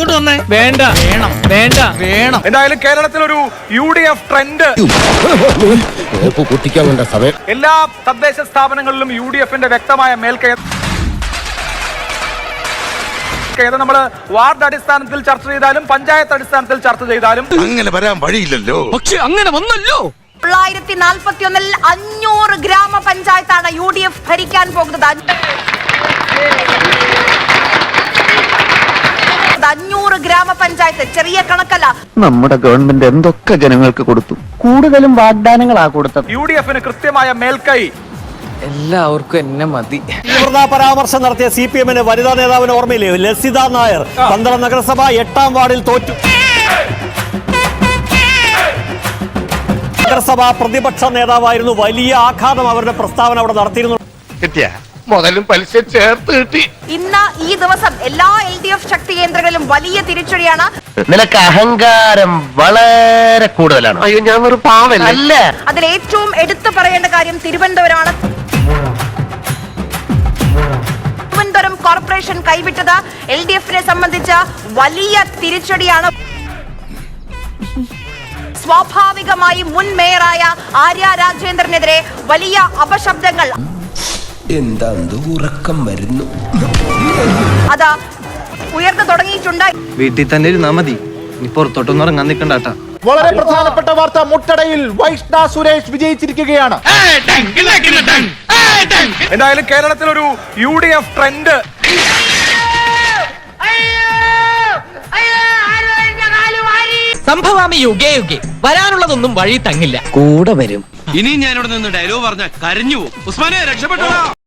ഇങ്ങോട്ട് വന്നേ. വേണ്ട. വേണം. വേണ്ട. വേണം. എന്തായാലും കേരളത്തിൽ ഒരു യു ഡി എഫ് ട്രെൻഡ് എല്ലാ തദ്ദേശ സ്ഥാപനങ്ങളിലും യു ഡി എഫിന്റെ വ്യക്തമായ മേൽക്കയ ഇത് നമ്മൾ വാർഡ് അടിസ്ഥാനത്തിൽ ചർച്ച ചെയ്താലും പഞ്ചായത്ത് അടിസ്ഥാനത്തിൽ ചർച്ച ചെയ്താലും. അങ്ങനെ വരാൻ വഴിയില്ലല്ലോ. പക്ഷെ അങ്ങനെ വന്നല്ലോ. തൊള്ളായിരത്തി നാൽപ്പത്തി ഒന്നിൽ അഞ്ഞൂറ് ഗ്രാമപഞ്ചായത്താണ് യു ഡി എഫ് ഭരിക്കാൻ പോകുന്നത്. അഞ്ഞ- അഞ്ഞൂറ് ഗ്രാമപഞ്ചായത്ത് ചെറിയ കണക്കല്ല. നമ്മുടെ ഗവൺമെന്റ് എന്തൊക്കെ ജനങ്ങൾക്ക് കൊടുത്തു? കൂടുതലും വാഗ്ദാനങ്ങളാ കൊടുത്തത്. യു ഡി എഫിന് കൃത്യമായ മേൽക്കൈ. എല്ലാവർക്കും എന്നെ മതി. തീവ്രതാ പരാമർശം നടത്തിയ സി പി എമ്മിന് വനിതാ നേതാവിന് ഓർമ്മയില്ലേ? ലസിത നായർ പന്തളം നഗരസഭ എട്ടാം വാർഡിൽ തോറ്റു. നഗരസഭ പ്രതിപക്ഷ നേതാവായിരുന്നു വലിയ ആഘാതം അവരുടെ പ്രസ്താവന അവിടെ നടത്തിയിരുന്നു. കിട്ടിയ? മുതലും പലിശ ചേർത്ത് കിട്ടി. ഇന്ന് ഈ ദിവസം എല്ലാ എൽ ഡി എഫ് ശക്തി കേന്ദ്രങ്ങളിലും വലിയ തിരിച്ചടിയാണ്. നിനക്ക് അഹങ്കാരം വളരെ കൂടുതലാണ്. അയ്യോ ഞാൻ ഒരു പാവല്ല? അതിൽ ഏറ്റവും എടുത്തു പറയേണ്ട കാര്യം തിരുവനന്തപുരമാണ്. തിരുവനന്തപുരം കോർപ്പറേഷൻ കൈവിട്ടത് എൽ ഡി എഫിനെ സംബന്ധിച്ച വലിയ തിരിച്ചടിയാണ്. സ്വാഭാവികമായി മുൻ മേയറായ ആര്യ രാജേന്ദ്രനെതിരെ വലിയ അപശബ്ദങ്ങൾ. എന്താ ഉറക്കം വരുന്നു. അതാ ഉയർന്നു തുടങ്ങിയിട്ടുണ്ട്. വീട്ടിൽ തന്നെ ഇരുന്നാ മതി. ഇനി പുറത്തോട്ടൊന്നും ഇറങ്ങാൻ നിൽക്കണ്ടാട്ടാ. വളരെ പ്രധാനപ്പെട്ട വാർത്ത മുട്ടടയിൽ വൈഷ്ണ സുരേഷ് വിജയിച്ചിരിക്കുകയാണ്. എന്തായാലും കേരളത്തിൽ ഒരു യു ഡി എഫ് ട്രെൻഡ് സംഭവാമി യുഗേ യുഗേ വരാനുള്ളതൊന്നും വഴി തങ്ങില്ല. കൂടെ വരും. ഇനി ഞാനിവിടെ നിന്ന് ഡയലോഗ് പറഞ്ഞ കരഞ്ഞു പോകും ഉസ്മാനെ രക്ഷപ്പെട്ടോ